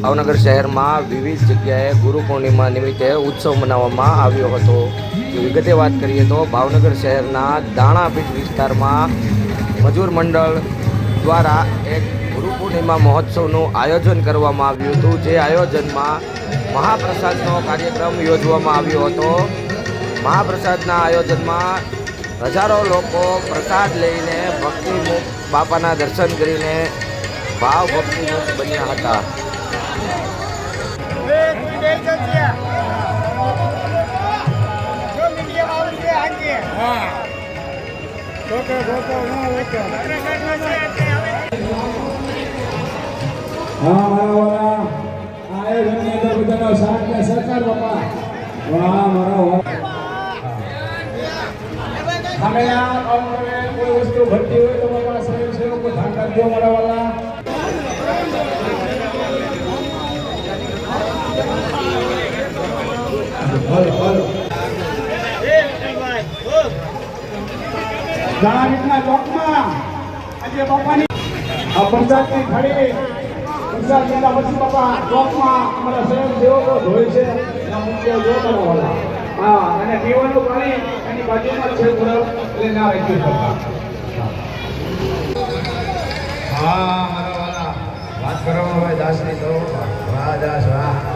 ભાવનગર શહેરમાં વિવિધ જગ્યાએ ગુરુ પૂર્ણિમા નિમિત્તે ઉત્સવ મનાવવામાં આવ્યો હતો. વિગતે વાત કરીએ તો ભાવનગર શહેરના દાણાપીઠ વિસ્તારમાં મજૂર મંડળ દ્વારા એક ગુરુ પૂર્ણિમા મહોત્સવનું આયોજન કરવામાં આવ્યું હતું. જે આયોજનમાં મહાપ્રસાદનો કાર્યક્રમ યોજવામાં આવ્યો હતો. મહાપ્રસાદના આયોજનમાં હજારો લોકો પ્રસાદ લઈને ભક્તિમુખ બાપાના દર્શન કરીને ભાવ ભક્તિમુખ બન્યા હતા. મારા મારા અમે આ કોઈ વસ્તુ ભરતી હોય તો બાપા સ્વયંસેવકો ધ્યાન રાખજો મારા વાલા હલો હલો ઘણા રીતના ચોકમાં આજે બાપાની પંચાયતની ખડી પંચાયત પછી બાપા ચોકમાં અમારા સ્વયંસેવકો ધોય છે મુખ્ય હા, અને પીવાનું પાણી એની બાજુમાં છે તરફ એટલે ના હા, મારા વાત કરવામાં હોય દાસની તો. વાહ, દાસ, વાહ.